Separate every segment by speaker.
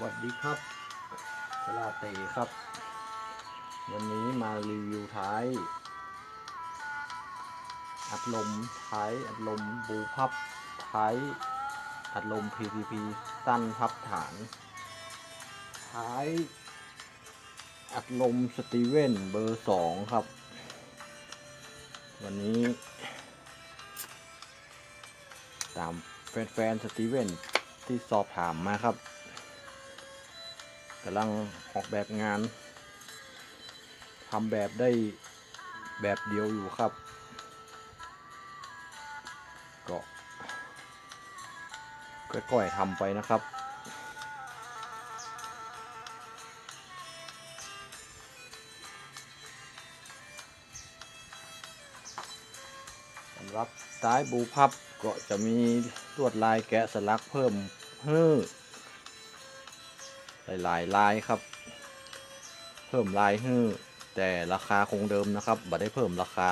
Speaker 1: วัสดีครับสลาเตครับ วันนี้มารีวิวท้าย อัดลมท้ายอัดลมบูพับท้ายอัดลม PTP สั้นพับฐาน ท้าย อัดลมสตีเวนเบอร์สองครับ วันนี้ ตามแฟนๆสตีเวนที่สอบถามมาครับ กำลังออกแบบงานทำแบบได้แบบเดียวอยู่ครับ ก็ค่อยๆทำไปนะครับ สำหรับท้ายบูพับก็จะมีลวดลายแกะสลักเพิ่มเพิ่ม หลายๆลายครับ เพิ่มลายฮื้อแต่ราคาคงเดิมนะครับบ่ได้เพิ่มราคา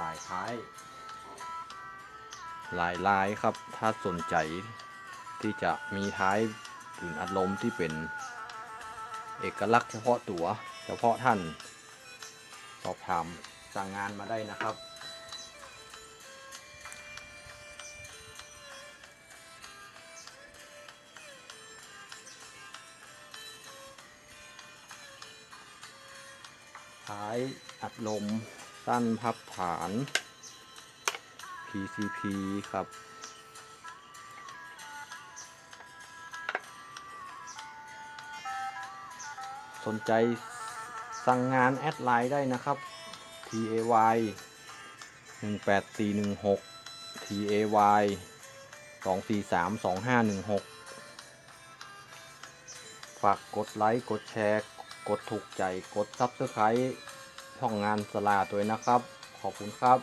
Speaker 1: ลายท้ายหลายลายครับ ถ้าสนใจที่จะมีท้ายถึงอัดลมที่เป็น เอกลักษณ์เฉพาะตัว เฉพาะท่าน สอบถามสั่งงานมาได้นะครับ ท้ายอัดลมสั้นพับฐาน PCP ครับ สนใจสั่งงานแอดไลน์ได้นะครับ TAY 18416 TAY 243 2516 ฝากกดไลค์ กดแชร์ กดถูกใจกดซับสไครต์ช่องงานสลาด้วยนะครับ ขอบคุณครับ